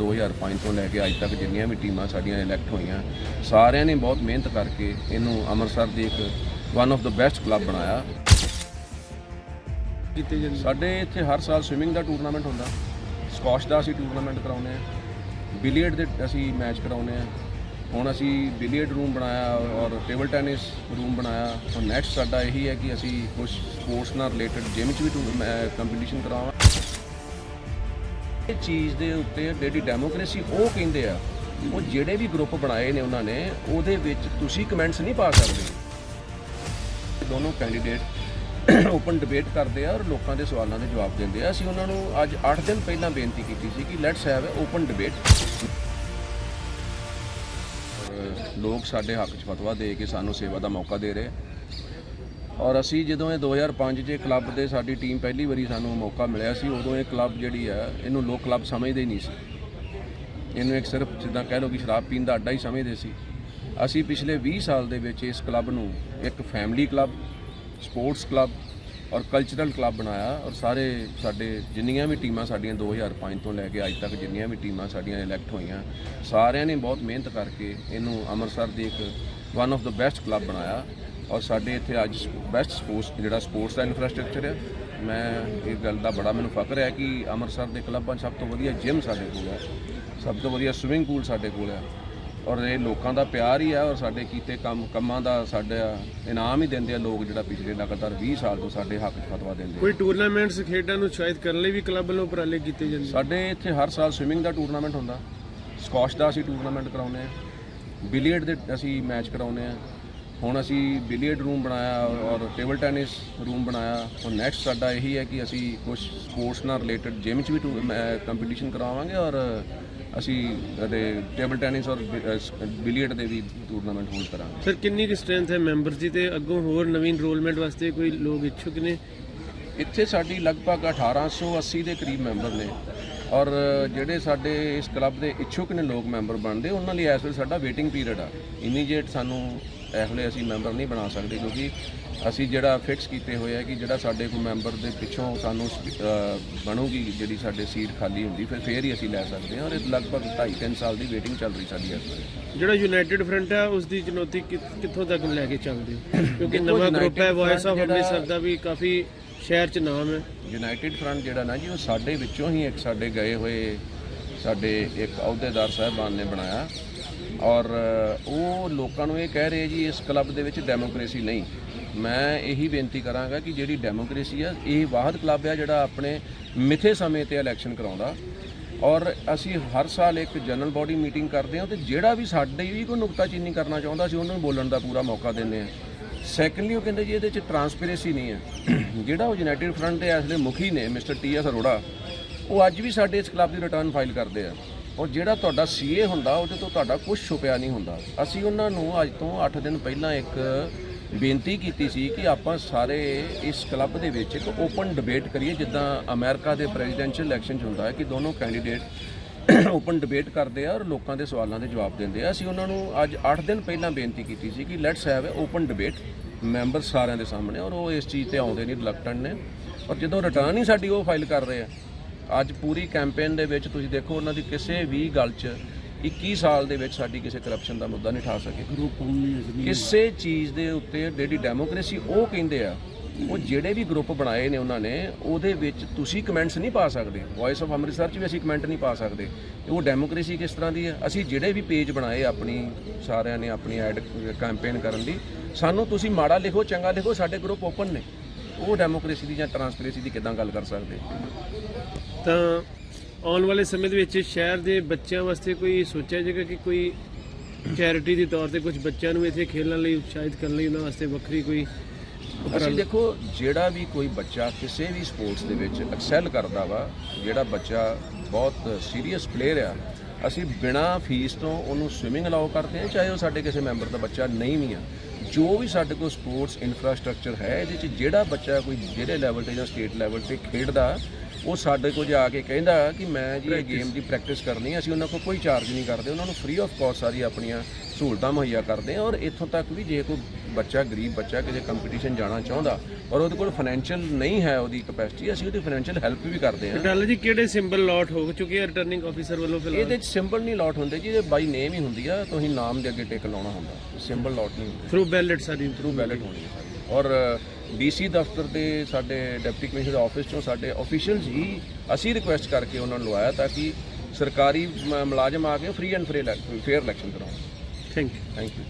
2005 ਤੋਂ ਲੈ ਕੇ ਅੱਜ ਤੱਕ ਜਿੰਨੀਆਂ ਵੀ ਟੀਮਾਂ ਸਾਡੀਆਂ ਇਲੈਕਟ ਹੋਈਆਂ ਸਾਰਿਆਂ ਨੇ ਬਹੁਤ ਮਿਹਨਤ ਕਰਕੇ ਇਹਨੂੰ ਅੰਮ੍ਰਿਤਸਰ ਦੀ ਇੱਕ one of the best club ਬਣਾਇਆ। ਸਾਡੇ ਇੱਥੇ ਹਰ ਸਾਲ ਸਵਿਮਿੰਗ ਦਾ ਟੂਰਨਾਮੈਂਟ ਹੁੰਦਾ। ਸਕੁਆਸ਼ ਦਾ ਅਸੀਂ ਟੂਰਨਾਮੈਂਟ ਕਰਾਉਂਦੇ ਆ ਬਿਲੀਅਰਡ ਦੇ ਅਸੀਂ ਮੈਚ ਕਰਾਉਂਦੇ ਆ ਹੁਣ ਅਸੀਂ ਬਿਲੀਅਰਡ ਰੂਮ ਬਣਾਇਆ ਔਰ ਟੇਬਲ ਟੈਨਿਸ ਰੂਮ ਬਣਾਇਆ। ਹੁਣ ਨੈਕਸਟ ਸਾਡਾ ਇਹੀ ਹੈ ਕਿ ਅਸੀਂ ਕੁਝ ਸਪੋਰਟਸ ਨਾਲ ਰਿਲੇਟਡ ਜਿਮ 'ਚ ਵੀ ਕੰਪੀਟੀਸ਼ਨ ਕਰਾਵਾਂ। ਇਹ ਚੀਜ਼ ਦੇ ਉੱਤੇ ਜਿਹੜੀ ਡੈਮੋਕ੍ਰੇਸੀ ਉਹ ਕਹਿੰਦੇ ਆ, ਉਹ ਜਿਹੜੇ ਵੀ ਗਰੁੱਪ ਬਣਾਏ ਨੇ ਉਹਨਾਂ ਨੇ, ਉਹਦੇ ਵਿੱਚ ਤੁਸੀਂ ਕਮੈਂਟਸ ਨਹੀਂ ਪਾ ਸਕਦੇ। ਦੋਨੋਂ ਕੈਂਡੀਡੇਟ ਓਪਨ ਡਿਬੇਟ ਕਰਦੇ ਆ ਔਰ ਲੋਕਾਂ ਦੇ ਸਵਾਲਾਂ ਦੇ ਜਵਾਬ ਦਿੰਦੇ ਆ। ਅਸੀਂ ਉਹਨਾਂ ਨੂੰ ਅੱਜ 8 ਦਿਨ ਪਹਿਲਾਂ ਬੇਨਤੀ ਕੀਤੀ ਸੀ ਕਿ let's have a open debate ਲੋਕ ਸਾਡੇ ਹੱਕ 'ਚ ਫਤਵਾ ਦੇ ਕੇ ਸਾਨੂੰ ਸੇਵਾ ਦਾ ਮੌਕਾ ਦੇ ਰਹੇ। ਔਰ ਅਸੀਂ ਜਦੋਂ ਇਹ 2005 'ਚ ਕਲੱਬ ਦੇ ਸਾਡੀ ਟੀਮ ਪਹਿਲੀ ਵਾਰੀ ਸਾਨੂੰ ਮੌਕਾ ਮਿਲਿਆ ਸੀ, ਉਦੋਂ ਇਹ ਕਲੱਬ ਜਿਹੜੀ ਆ ਇਹਨੂੰ ਲੋਕ ਕਲੱਬ ਸਮਝਦੇ ਹੀ ਨਹੀਂ ਸੀ। ਇਹਨੂੰ ਇੱਕ ਸਿਰਫ ਜਿੱਦਾਂ ਕਹਿ ਲਓ ਕਿ ਸ਼ਰਾਬ ਪੀਣ ਦਾ ਅੱਡਾ ਹੀ ਸਮਝਦੇ ਸੀ। ਅਸੀਂ ਪਿਛਲੇ 20 ਸਾਲ ਦੇ ਵਿੱਚ ਇਸ ਕਲੱਬ ਨੂੰ ਇੱਕ ਫੈਮਿਲੀ ਕਲੱਬ ਸਪੋਰਟਸ ਕਲੱਬ ਔਰ ਕਲਚਰਲ ਕਲੱਬ ਬਣਾਇਆ ਔਰ ਸਾਰੇ ਸਾਡੇ ਜਿੰਨੀਆਂ ਵੀ ਟੀਮਾਂ ਸਾਡੀਆਂ 2005 ਤੋਂ ਲੈ ਕੇ ਅੱਜ ਤੱਕ ਜਿੰਨੀਆਂ ਵੀ ਟੀਮਾਂ ਸਾਡੀਆਂ ਇਲੈਕਟ ਹੋਈਆਂ, ਸਾਰਿਆਂ ਨੇ ਬਹੁਤ ਮਿਹਨਤ ਕਰਕੇ ਇਹਨੂੰ ਅੰਮ੍ਰਿਤਸਰ ਦੀ ਇੱਕ one of the best club ਬਣਾਇਆ। ਔਰ ਸਾਡੇ ਇੱਥੇ ਅੱਜ ਬੈਸਟ ਸਪੋਰਟਸ ਜਿਹੜਾ ਸਪੋਰਟਸ ਦਾ ਇਨਫਰਾਸਟ੍ਰਕਚਰ ਹੈ ਮੈਂ ਇਹ ਗੱਲ ਦਾ ਬੜਾ ਮੈਨੂੰ ਫਖਰ ਹੈ ਕਿ ਅੰਮ੍ਰਿਤਸਰ ਦੇ ਕਲੱਬਾਂ 'ਚ ਸਭ ਤੋਂ ਵਧੀਆ ਜਿਮ ਸਾਡੇ ਕੋਲ ਹੈ ਸਭ ਤੋਂ ਵਧੀਆ ਸਵਿਮਿੰਗ ਪੂਲ ਸਾਡੇ ਕੋਲ ਹੈ ਔਰ ਇਹ ਲੋਕਾਂ ਦਾ ਪਿਆਰ ਹੀ ਹੈ ਔਰ ਸਾਡੇ ਕੀਤੇ ਕੰਮ ਕੰਮਾਂ ਦਾ ਸਾਡਾ ਇਨਾਮ ਹੀ ਦਿੰਦੇ ਆ ਲੋਕ ਜਿਹੜਾ ਪਿਛਲੇ ਲਗਾਤਾਰ 20 ਸਾਲ ਤੋਂ ਸਾਡੇ ਹੱਕ ਫਤਵਾ ਦਿੰਦੇ ਆ। ਕੋਈ ਟੂਰਨਾਮੈਂਟਸ ਖੇਡਾਂ ਨੂੰ ਸ਼ਾਇਦ ਕਰਨ ਲਈ ਵੀ ਕਲੱਬ ਵੱਲੋਂ ਉਪਰਾਲੇ ਕੀਤੇ ਜਾਂਦੇ ਸਾਡੇ ਇੱਥੇ ਹਰ ਸਾਲ ਸਵਿਮਿੰਗ ਦਾ ਟੂਰਨਾਮੈਂਟ ਹੁੰਦਾ। ਸਕੁਆਸ਼ ਦਾ ਅਸੀਂ ਟੂਰਨਾਮੈਂਟ ਕਰਾਉਂਦੇ ਆ। ਬਿਲੀਅਰਡ ਦੇ ਅਸੀਂ ਮੈਚ ਕਰਾਉਂਦੇ ਆ। ਹੁਣ ਅਸੀਂ ਬਿਲੀਅਰਡ ਰੂਮ ਬਣਾਇਆ ਔਰ ਟੇਬਲ ਟੈਨਿਸ ਰੂਮ ਬਣਾਇਆ। ਹੁਣ ਨੈਕਸਟ ਸਾਡਾ ਇਹੀ ਹੈ ਕਿ ਅਸੀਂ ਕੁਝ ਸਪੋਰਟਸ ਨਾਲ ਰਿਲੇਟਡ ਜਿਮ 'ਚ ਵੀ ਕੰਪੀਟੀਸ਼ਨ ਕਰਾਵਾਂਗੇ ਔਰ ਅਸੀਂ ਇਹਦੇ ਟੇਬਲ ਟੈਨਿਸ ਔਰ ਬਿਲੀਅਰਡ ਦੇ ਵੀ ਟੂਰਨਾਮੈਂਟ ਹੋਲਡ ਕਰਾਂਗੇ। ਸਰ ਕਿੰਨੀ ਕੁ ਸਟਰੈਂਥ ਹੈ ਮੈਂਬਰਸ ਦੀ ਤੇ ਅੱਗੋਂ ਹੋਰ ਨਵੀਂ ਇਨਰੋਲਮੈਂਟ ਵਾਸਤੇ ਕੋਈ ਲੋਕ ਇੱਛੁਕ ਨੇ? ਇੱਥੇ ਸਾਡੀ ਲਗਭਗ 1880 ਦੇ ਕਰੀਬ ਮੈਂਬਰ ਨੇ ਔਰ ਜਿਹੜੇ ਸਾਡੇ ਇਸ ਕਲੱਬ ਦੇ ਇੱਛੁਕ ਨੇ ਲੋਕ ਮੈਂਬਰ ਬਣਦੇ ਉਹਨਾਂ ਲਈ ਇਸ ਵੇਲੇ ਸਾਡਾ ਵੇਟਿੰਗ ਪੀਰੀਅਡ ਆ। ਇਮੀਡੀਏਟ ਸਾਨੂੰ ਵੇਲੇ ਅਸੀਂ ਮੈਂਬਰ ਨਹੀਂ ਬਣਾ ਸਕਦੇ ਕਿਉਂਕਿ ਅਸੀਂ ਜਿਹੜਾ ਫਿਕਸ ਕੀਤੇ ਹੋਏ ਆ ਕਿ ਜਿਹੜਾ ਸਾਡੇ ਕੋਈ ਮੈਂਬਰ ਦੇ ਪਿੱਛੋਂ ਸਾਨੂੰ ਬਣੂਗੀ ਜਿਹੜੀ ਸਾਡੇ ਸੀਟ ਖਾਲੀ ਹੁੰਦੀ ਫਿਰ ਫੇਰ ਹੀ ਅਸੀਂ ਲੈ ਸਕਦੇ ਹਾਂ। ਔਰ ਇਹ ਲਗਭਗ 2.5 3 ਸਾਲ ਦੀ ਵੇਟਿੰਗ ਚੱਲ ਰਹੀ ਸਾਡੀ ਇਸ ਵੇਲੇ। ਜਿਹੜਾ ਯੂਨਾਈਟਿਡ ਫਰੰਟ ਹੈ ਉਸ ਦੀ ਚੁਣੌਤੀ ਕਿ- ਕਿੱਥੋਂ ਤੱਕ ਲੈ ਕੇ ਚੱਲਦੇ ਕਿਉਂਕਿ ਨਵਾਂ ਗਰੁੱਪ ਹੈ ਵੌਇਸ ਆਫ ਅੰਮ੍ਰਿਤਸਰ ਦਾ ਵੀ ਕਾਫੀ ਸ਼ਹਿਰ 'ਚ ਨਾਮ ਹੈ। ਯੂਨਾਈਟਿਡ ਫਰੰਟ ਜਿਹੜਾ ਨਾ ਜੀ ਉਹ ਸਾਡੇ ਵਿੱਚੋਂ ਹੀ ਇੱਕ ਸਾਡੇ ਗਏ ਹੋਏ ਸਾਡੇ ਇੱਕ ਅਹੁਦੇਦਾਰ ਸਾਹਿਬਾਨ ਨੇ ਬਣਾਇਆ। ਔਰ ਉਹ ਲੋਕਾਂ ਨੂੰ ਇਹ ਕਹਿ ਰਹੇ ਜੀ, ਇਸ ਕਲੱਬ ਦੇ ਵਿੱਚ ਡੈਮੋਕ੍ਰੇਸੀ ਨਹੀਂ। ਮੈਂ ਇਹੀ ਬੇਨਤੀ ਕਰਾਂਗਾ ਕਿ ਜਿਹੜੀ ਡੈਮੋਕ੍ਰੇਸੀ ਆ, ਇਹ ਵਾਹਦ ਕਲੱਬ ਆ ਜਿਹੜਾ ਆਪਣੇ ਮਿੱਥੇ ਸਮੇਂ ਤੇ ਇਲੈਕਸ਼ਨ ਕਰਾਉਂਦਾ। ਔਰ ਅਸੀਂ ਹਰ ਸਾਲ ਇੱਕ ਜਨਰਲ ਬਾਡੀ ਮੀਟਿੰਗ ਕਰਦੇ ਹਾਂ ਤੇ ਜਿਹੜਾ ਵੀ ਸਾਡੇ ਵੀ ਕੋਈ ਨੁਕਤਾਚੀਨੀ ਕਰਨਾ ਚਾਹੁੰਦਾ ਸੀ, ਉਹਨਾਂ ਨੂੰ ਬੋਲਣ ਦਾ ਪੂਰਾ ਮੌਕਾ ਦਿੰਦੇ ਹਾਂ। ਸੈਕੰਡਲੀ ਉਹ ਕਹਿੰਦੇ ਜੀ ਇਹਦੇ ਚ ਟਰਾਂਸਪੇਰੈਂਸੀ ਨਹੀਂ ਹੈ। ਜਿਹੜਾ ਉਹ ਯੂਨਾਈਟਿਡ ਫਰੰਟ ਦੇ ਇਸ ਦੇ ਮੁਖੀ ਨੇ ਮਿਸਟਰ ਟੀ ਐਸ ਅਰੋੜਾ ਉਹ ਅੱਜ ਵੀ ਸਾਡੇ ਇਸ ਕਲੱਬ ਦੀ ਰਿਟਰਨ ਫਾਈਲ ਕਰਦੇ ਆ। ਔਰ ਜਿਹੜਾ ਤੁਹਾਡਾ ਸੀਏ ਹੁੰਦਾ, ਉਹਦੇ ਤੋਂ ਤੁਹਾਡਾ ਕੁਝ ਛੁਪਿਆ ਨਹੀਂ ਹੁੰਦਾ। ਅਸੀਂ ਉਹਨਾਂ ਨੂੰ ਅੱਜ ਤੋਂ 8 ਦਿਨ ਪਹਿਲਾਂ ਇੱਕ ਬੇਨਤੀ ਕੀਤੀ ਸੀ ਕਿ ਆਪਾਂ ਸਾਰੇ ਇਸ ਕਲੱਬ ਦੇ ਵਿੱਚ ਇੱਕ ਓਪਨ ਡਿਬੇਟ ਕਰੀਏ, ਜਿੱਦਾਂ ਅਮਰੀਕਾ ਦੇ ਪ੍ਰੈਜ਼ੀਡੈਂਸ਼ੀਅਲ ਇਲੈਕਸ਼ਨ 'ਚ ਹੁੰਦਾ ਹੈ ਕਿ ਦੋਨੋਂ ਕੈਂਡੀਡੇਟ ਓਪਨ ਡਿਬੇਟ ਕਰਦੇ ਆ ਔਰ ਲੋਕਾਂ ਦੇ ਸਵਾਲਾਂ ਦੇ ਜਵਾਬ ਦਿੰਦੇ ਆ। ਅਸੀਂ ਉਹਨਾਂ ਨੂੰ ਅੱਜ 8 ਦਿਨ ਪਹਿਲਾਂ ਬੇਨਤੀ ਕੀਤੀ ਸੀ ਕਿ let's have a open debate member ਸਾਰਿਆਂ ਦੇ ਸਾਹਮਣੇ, ਔਰ ਉਹ ਇਸ ਚੀਜ਼ ਤੇ ਆਉਂਦੇ ਨਹੀਂ ਰਿਲੈਕਟੈਂਟ ਨੇ। ਔਰ ਜਦੋਂ ਰਿਟਰਨ ਹੀ ਸਾਡੀ ਉਹ ਫਾਈਲ ਕਰ ਰਹੇ ਆ ਅੱਜ ਪੂਰੀ ਕੈਂਪੇਨ ਦੇ ਵਿੱਚ ਤੁਸੀਂ ਦੇਖੋ ਉਹਨਾਂ ਦੀ ਕਿਸੇ ਵੀ ਗੱਲ 'ਚ 21 ਸਾਲ ਦੇ ਵਿੱਚ ਸਾਡੀ ਕਿਸੇ ਕਰਪਸ਼ਨ ਦਾ ਮੁੱਦਾ ਨਹੀਂ ਠਾ ਸਕੇ। ਕਿਸੇ ਚੀਜ਼ ਦੇ ਉੱਤੇ ਜਿਹੜੀ ਡੈਮੋਕ੍ਰੇਸੀ ਉਹ ਕਹਿੰਦੇ ਆ ਉਹ ਜਿਹੜੇ ਵੀ ਗਰੁੱਪ ਬਣਾਏ ਨੇ ਉਹਨਾਂ ਨੇ ਉਹਦੇ ਵਿੱਚ ਤੁਸੀਂ ਕਮੈਂਟਸ ਨਹੀਂ ਪਾ ਸਕਦੇ। ਵੌਇਸ ਆਫ ਅੰਮ੍ਰਿਤਸਰ 'ਚ ਵੀ ਅਸੀਂ ਕਮੈਂਟ ਨਹੀਂ ਪਾ ਸਕਦੇ। ਉਹ ਡੈਮੋਕ੍ਰੇਸੀ ਕਿਸ ਤਰ੍ਹਾਂ ਦੀ ਹੈ ਅਸੀਂ ਜਿਹੜੇ ਵੀ ਪੇਜ ਬਣਾਏ ਆਪਣੀ ਸਾਰਿਆਂ ਨੇ ਆਪਣੀ ਐਡ ਕੈਂਪੇਨ ਕਰਨ ਦੀ ਸਾਨੂੰ ਤੁਸੀਂ ਮਾੜਾ ਲਿਖੋ ਚੰਗਾ ਲਿਖੋ ਸਾਡੇ ਗਰੁੱਪ ਓਪਨ ਨੇ। ਉਹ ਡੈਮੋਕ੍ਰੇਸੀ ਦੀ ਜਾਂ ਟਰਾਂਸਪੇਰੈਂਸੀ ਦੀ ਕਿਦਾਂ ਗੱਲ ਕਰ ਸਕਦੇ? ਤਾਂ ਆਉਣ ਵਾਲੇ ਸਮੇਂ ਦੇ ਵਿੱਚ ਸ਼ਹਿਰ ਦੇ ਬੱਚਿਆਂ ਵਾਸਤੇ ਕੋਈ ਸੋਚਿਆ ਜਾਏਗਾ ਕਿ ਕੋਈ ਚੈਰਿਟੀ ਦੇ ਤੌਰ ਤੇ ਕੁਝ ਬੱਚਿਆਂ ਨੂੰ ਇੱਥੇ ਖੇਡਣ ਲਈ ਉਤਸ਼ਾਹਿਤ ਕਰਨ ਲਈ ਉਹਨਾਂ ਵਾਸਤੇ ਵੱਖਰੀ ਕੋਈ ਅਸੀਂ ਦੇਖੋ ਜਿਹੜਾ ਵੀ ਕੋਈ ਬੱਚਾ ਕਿਸੇ ਵੀ ਸਪੋਰਟਸ ਦੇ ਵਿੱਚ ਐਕਸੈਲ ਕਰਦਾ ਵਾ ਜਿਹੜਾ ਬੱਚਾ ਬਹੁਤ ਸੀਰੀਅਸ ਪਲੇਅਰ ਆ ਅਸੀਂ ਬਿਨਾ ਫੀਸ ਤੋਂ ਉਹਨੂੰ ਸਵਿਮਿੰਗ ਅਲਾਉ ਕਰਦੇ ਹਾਂ ਚਾਹੇ ਉਹ ਸਾਡੇ ਕਿਸੇ ਮੈਂਬਰ ਦਾ ਬੱਚਾ ਨਹੀਂ ਵੀ ਆ। ਜੋ ਵੀ ਸਾਡੇ ਕੋਲ ਸਪੋਰਟਸ ਇਨਫਰਾਸਟ੍ਰਕਚਰ ਹੈ, ਇਹਦੇ ਚ ਜਿਹੜਾ ਬੱਚਾ ਕੋਈ ਜਿਹੜੇ ਲੈਵਲ ਤੇ ਜਾਂ ਸਟੇਟ ਲੈਵਲ ਤੇ ਖੇਡਦਾ ਉਹ ਸਾਡੇ ਕੋਲ ਜਾ ਕੇ ਕਹਿੰਦਾ ਕਿ ਮੈਂ ਜੀ ਇਹ ਗੇਮ ਦੀ ਪ੍ਰੈਕਟਿਸ ਕਰਨੀ ਹੈ ਅਸੀਂ ਉਹਨਾਂ ਕੋਲ ਕੋਈ ਚਾਰਜ ਨਹੀਂ ਕਰਦੇ ਉਹਨਾਂ ਨੂੰ ਫ੍ਰੀ ਆਫ ਕਾਸਟ ਸਾਰੀ ਆਪਣੀਆਂ ਸਹੂਲਤਾਂ ਮੁਹੱਈਆ ਕਰਦੇ ਹਾਂ ਔਰ ਇੱਥੋਂ ਤੱਕ ਵੀ ਜੇ ਕੋਈ ਬੱਚਾ ਗਰੀਬ ਬੱਚਾ ਕਿਸੇ ਕੰਪੀਟੀਸ਼ਨ ਜਾਣਾ ਚਾਹੁੰਦਾ ਔਰ ਉਹਦੇ ਕੋਲ ਫਾਈਨੈਂਸ਼ੀਅਲ ਨਹੀਂ ਹੈ ਉਹਦੀ ਕਪੈਸਿਟੀ ਅਸੀਂ ਉਹਦੀ ਫਾਈਨੈਂਸ਼ੀਅਲ ਹੈਲਪ ਵੀ ਕਰਦੇ ਹਾਂ ਡਾਲਾ ਜੀ ਕਿਹੜੇ ਸਿੰਬਲ ਲੋਟ ਹੋ ਚੁੱਕੇ ਆ ਰਿਟਰਨਿੰਗ ਆਫੀਸਰ ਵੱਲੋਂ ਫਿਲਹਾਲ ਇਹਦੇ ਚ ਸਿੰਬਲ ਨਹੀਂ ਲਾਟ ਹੁੰਦੇ ਜੀ ਇਹ ਬਾਈ ਨੇਮ ਹੀ ਹੁੰਦੀ ਆ ਤੁਸੀਂ ਨਾਮ ਦੇ ਅੱਗੇ ਟਿਕ ਲਾਉਣਾ ਹੁੰਦਾ। ਸਿੰਬਲ ਲਾਟ ਨਹੀਂ ਹੁੰਦੇ। ਥਰੂ ਬੈਲਟ ਸਾਰੀ ਥਰੂ ਬੈਲਟ ਹੋਣੀ ਹੈ। ਔਰ ਡੀਸੀ ਦਫ਼ਤਰ ਦੇ ਸਾਡੇ ਡਿਪਟੀ ਕਮਿਸ਼ਨਰ ਆਫਿਸ ਚੋਂ ਸਾਡੇ ਅਫੀਸ਼ੀਅਲਸ ਹੀ ਅਸੀਂ ਰਿਕੁਐਸਟ ਕਰਕੇ ਉਹਨਾਂ ਨੂੰ ਲਵਾਇਆ ਤਾਂ ਕਿ ਸਰਕਾਰੀ ਮੁਲਾਜ਼ਮ ਆ ਕੇ ਫ੍ਰੀ ਐਂਡ ਫੇਅਰ ਇਲੈਕਸ਼ਨ ਕਰਾਉਣ। Thank you thank you